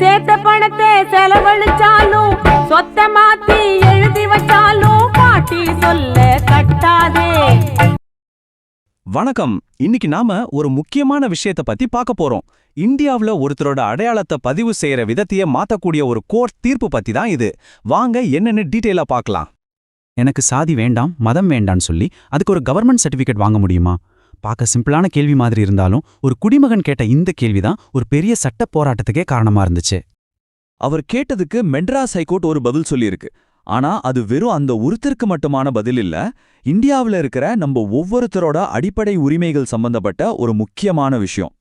சேர்த்த பணத்தை செலவழிச்சாலும் சொத்த மாத்தி எழுதி வச்சாலும் பாட்டி சொல்ல கட்டாதே. வணக்கம். இன்னைக்கு நாம ஒரு முக்கியமான விஷயத்த பத்தி பார்க்க போறோம். இந்தியாவுல ஒருத்தரோட அடையாளத்தை பதிவு செய்யற விதத்தையே மாத்தக்கூடிய ஒரு கோர்ட் தீர்ப்பு பத்தி தான் இது. வாங்க என்னன்னு டீட்டெயிலா பார்க்கலாம். எனக்கு சாதி வேண்டாம் மதம் வேண்டாம்னு சொல்லி அதுக்கு ஒரு கவர்மெண்ட் சர்டிஃபிகேட் வாங்க முடியுமா? பார்க்க சிம்பிளான கேள்வி மாதிரி இருந்தாலும் ஒரு குடிமகன் கேட்ட இந்த கேள்விதான் ஒரு பெரிய சட்ட போராட்டத்துக்கே காரணமா இருந்துச்சு. அவர் கேட்டதுக்கு மெட்ராஸ் ஹைகோர்ட் ஒரு பதில் சொல்லியிருக்கு. ஆனா அது வெறும் அந்த ஒருத்தருக்கு மட்டுமான பதில் இல்ல இந்தியாவுல இருக்கிற நம்ம ஒவ்வொருத்தரோட அடிப்படை உரிமைகள் சம்பந்தப்பட்ட ஒரு முக்கியமான விஷயம்.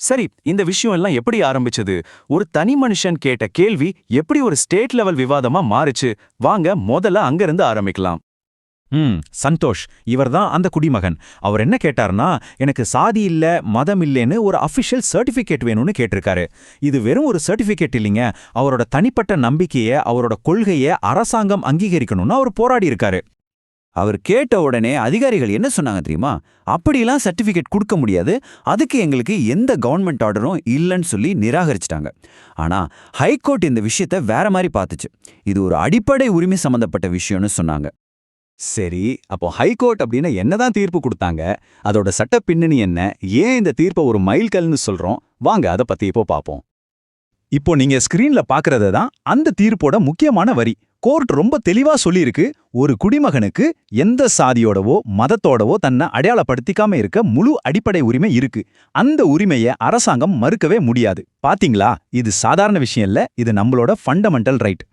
சரி இந்த விஷயம் எல்லாம் எப்படி ஆரம்பிச்சது? ஒரு தனி மனுஷன் கேட்ட கேள்வி எப்படி ஒரு ஸ்டேட் லெவல் விவாதமா மாறுச்சு? வாங்க முதல்ல அங்கிருந்து ஆரம்பிக்கலாம். ம் சந்தோஷ் இவர்தான் அந்த குடிமகன். அவர் என்ன கேட்டார்னா எனக்கு சாதி இல்ல மதம் இல்லைன்னு ஒரு அஃபிஷியல் சர்டிஃபிகேட் வேணும்னு கேட்டிருக்காரு. இது வெறும் ஒரு சர்டிஃபிகேட் இல்லைங்க. அவரோட தனிப்பட்ட நம்பிக்கையை அவரோட கொள்கையை அரசாங்கம் அங்கீகரிக்கணும்னு அவர் போராடி இருக்காரு அவர் கேட்ட உடனே அதிகாரிகள் என்ன சொன்னாங்க தெரியுமா? அப்படிலாம் சர்டிஃபிகேட் கொடுக்க முடியாது. அதுக்கு எங்களுக்கு எந்த கவர்மெண்ட் ஆர்டரும் இல்லைன்னு சொல்லி நிராகரிச்சிட்டாங்க. ஆனா ஹைகோர்ட் இந்த விஷயத்த வேற மாதிரி பார்த்துச்சு. இது ஒரு அடிப்படை உரிமை சம்பந்தப்பட்ட விஷயம்னு சொன்னாங்க. சரி அப்போ ஹைகோர்ட் அப்படின்னு என்னதான் தீர்ப்பு கொடுத்தாங்க? அதோட சட்ட பின்னணி என்ன? ஏன் இந்த தீர்ப்பை ஒரு மைல் கல்னு சொல்றோம்? வாங்க அதை பத்தி இப்போ பார்ப்போம் இப்போ நீங்க ஸ்கிரீன்ல பாக்குறது தான் அந்த தீர்ப்போட முக்கியமான வரி. கோர்ட் ரொம்ப தெளிவா சொல்லியிருக்கு ஒரு குடிமகனுக்கு எந்த சாதியோடவோ மதத்தோடவோ தன்னை அடையாளப்படுத்திக்காம இருக்க முழு அடிப்படை உரிமை இருக்கு. அந்த உரிமையை அரசாங்கம் மறுக்கவே முடியாது. பாத்தீங்களா? இது சாதாரண விஷயம் இல்ல இது நம்மளோட ஃபண்டமெண்டல் ரைட்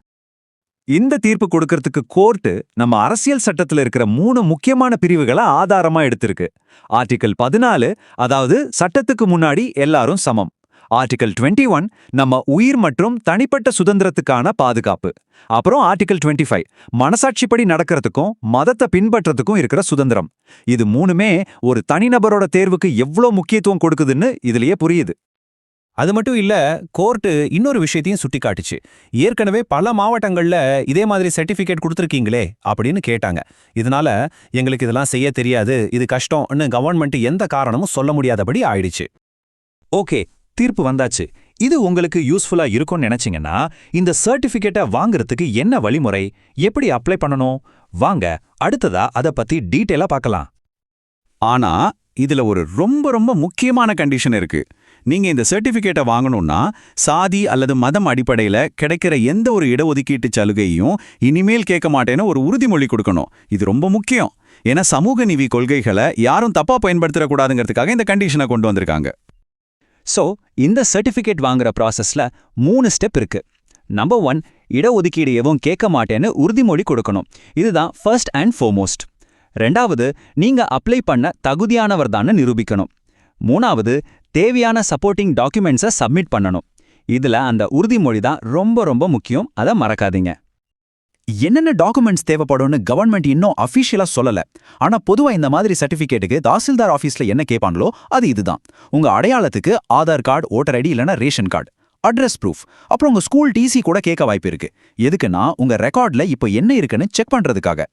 இந்த தீர்ப்பு கொடுக்கறதுக்கு கோர்ட்டு நம்ம அரசியல் சட்டத்துல இருக்கிற மூணு முக்கியமான பிரிவுகளை ஆதாரமா எடுத்திருக்கு. ஆர்டிகல் பதினாலு அதாவது சட்டத்துக்கு முன்னாடி எல்லாரும் சமம். ஆர்டிகல் 21 ஒன் நம்ம உயிர் மற்றும் தனிப்பட்ட சுதந்திரத்துக்கான பாதுகாப்பு. அப்புறம் ஆர்டிகல் 25 ஃபைவ் மனசாட்சிப்படி நடக்கிறதுக்கும் மதத்தை பின்பற்றதுக்கும் இருக்கிற சுதந்திரம். இது மூணுமே ஒரு தனிநபரோட தேர்வுக்கு எவ்வளோ முக்கியத்துவம் கொடுக்குதுன்னு இதுலயே புரியுது. அது மட்டும் இல்ல கோர்ட்டு இன்னொரு விஷயத்தையும் சுட்டிக்காட்டுச்சு. ஏற்கனவே பல மாவட்டங்கள்ல இதே மாதிரி சர்டிபிகேட் கொடுத்துருக்கீங்களே அப்படின்னு கேட்டாங்க. இதனால எங்களுக்கு இதெல்லாம் செய்ய தெரியாது இது கஷ்டம்னு கவர்மெண்ட் எந்த காரணமும் சொல்ல முடியாதபடி ஆயிடுச்சு. ஓகே தீர்ப்பு வந்தாச்சு. இது உங்களுக்கு யூஸ்ஃபுல்லா இருக்கும்னு நினைச்சீங்கன்னா இந்த சர்டிபிகேட்டை வாங்குறதுக்கு என்ன வழிமுறை? எப்படி அப்ளை பண்ணணும்? வாங்க அடுத்ததா அத பத்தி டீட்டெயிலா பார்க்கலாம். ஆனா இதுல ஒரு ரொம்ப ரொம்ப முக்கியமான கண்டிஷன் இருக்கு. நீங்க இந்த சர்டிபிகேட்டை வாங்கணும்னா சாதி அல்லது மதம் அடிப்படையில கிடைக்கிற எந்த ஒரு இடஒதுக்கீட்டு சலுகையும் இனிமேல் கேட்க மாட்டேன்னு ஒரு உறுதிமொழி கொடுக்கணும். இது ரொம்ப முக்கியம். ஏன்னா சமூக நிதி கொள்கைகளை யாரும் தப்பா பயன்படுத்தக்கூடாதுங்கிறதுக்காக இந்த கண்டிஷனை கொண்டு வந்திருக்காங்க. ஸோ இந்த சர்டிஃபிகேட் வாங்குற ப்ராசஸ்ல மூணு ஸ்டெப் இருக்கு. நம்பர் ஒன் இடஒதுக்கீடு எதுவும் கேட்க மாட்டேன்னு உறுதிமொழி கொடுக்கணும். இதுதான் ஃபர்ஸ்ட் அண்ட் ஃபோர்மோஸ்ட் ரெண்டாவது நீங்க அப்ளை பண்ண தகுதியானவர் நிரூபிக்கணும். மூணாவது தேவையான சப்போர்ட்டிங் டாக்குமெண்ட்ஸை சப்மிட் பண்ணணும். இதுல அந்த உறுதிமொழி தான் ரொம்ப ரொம்ப முக்கியம். அதை மறக்காதீங்க. என்னென்ன டாக்குமெண்ட்ஸ் தேவைப்படும்னு கவர்மெண்ட் இன்னும் அஃபிஷியலா சொல்லல. ஆனா பொதுவா இந்த மாதிரி சர்டிஃபிகேட்டுக்கு தாசில்தார் ஆஃபீஸில் என்ன கேட்பாங்களோ அது இதுதான். உங்க அடையாளத்துக்கு ஆதார் கார்டு ஓட்டர் ஐடி இல்லனா ரேஷன் கார்டு. அட்ரஸ் ப்ரூஃப் அப்புறம் உங்க ஸ்கூல் டிசி கூட கேட்க வாய்ப்பு இருக்கு. எதுக்குன்னா உங்க ரெக்கார்டில் இப்போ என்ன இருக்குன்னு செக் பண்றதுக்காக.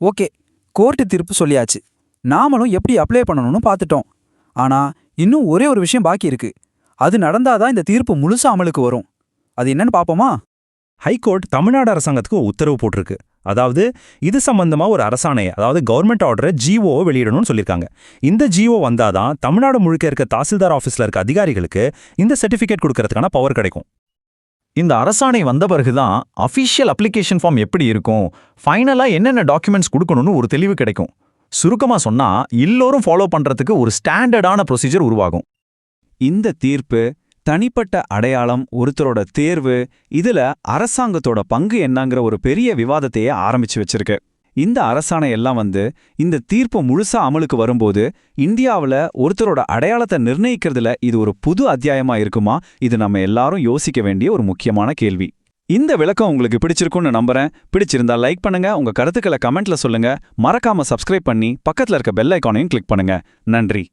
ஓகே. கோர்ட்டு தீர்ப்பு சொல்லியாச்சு. நாமளும் எப்படி அப்ளை பண்ணணும்னு பார்த்துட்டோம். ஆனா இன்னும் ஒரே ஒரு விஷயம் பாக்கி இருக்கு. அது நடந்தாதான் இந்த தீர்ப்பு முழுசா அமலுக்கு வரும். அது என்னன்னு பாப்போமா? ஹைகோர்ட் தமிழ்நாடு அரசாங்கத்துக்கு உத்தரவு போட்டிருக்கு. அதாவது இது சம்பந்தமா ஒரு அரசாணையை அதாவது கவர்மெண்ட் ஆர்டரை ஜிஓ வெளியிடணும்னு சொல்லியிருக்காங்க. இந்த ஜிஓ வந்தாதான் தமிழ்நாடு முழுக்க இருக்க தாசில்தார் ஆஃபீஸ்ல இருக்க அதிகாரிகளுக்கு இந்த சர்டிஃபிகேட் கொடுக்கறதுக்கான பவர் கிடைக்கும். இந்த அரசாணை வந்த பிறகுதான் அஃபிஷியல் அப்ளிகேஷன் ஃபார்ம் எப்படி இருக்கும்? ஃபைனலா என்னென்ன டாக்குமெண்ட்ஸ் கொடுக்கணும்னு ஒரு தெளிவு கிடைக்கும். சுருக்கமா சொன்னா எல்லோரும் ஃபாலோ பண்றதுக்கு ஒரு ஸ்டாண்டர்டான ப்ரொசீஜர் உருவாகும். இந்த தீர்ப்பு தனிப்பட்ட அடையாளம் ஒருத்தரோட தேர்வு இதுல அரசாங்கத்தோட பங்கு என்னங்கிற ஒரு பெரிய விவாதத்தையே ஆரம்பிச்சு வச்சிருக்கு. இந்த அரசாணை எல்லாம் வந்து இந்த தீர்ப்பு முழுசா அமலுக்கு வரும்போது இந்தியாவுல ஒருத்தரோட அடையாளத்தை நிர்ணயிக்கிறதுல இது ஒரு புது அத்தியாயமா இருக்குமா? இது நம்ம எல்லாரும் யோசிக்க வேண்டிய ஒரு முக்கியமான கேள்வி. இந்த விளக்கம் உங்களுக்கு பிடிச்சிருக்கும்னு நம்புறேன். பிடிச்சிருந்தா லைக் பண்ணுங்க உங்க கருத்துக்களை கமெண்ட்ல சொல்லுங்க. மறக்காம சப்ஸ்கிரைப் பண்ணி பக்கத்துல இருக்க பெல் ஐக்கானையும் கிளிக் பண்ணுங்க. நன்றி.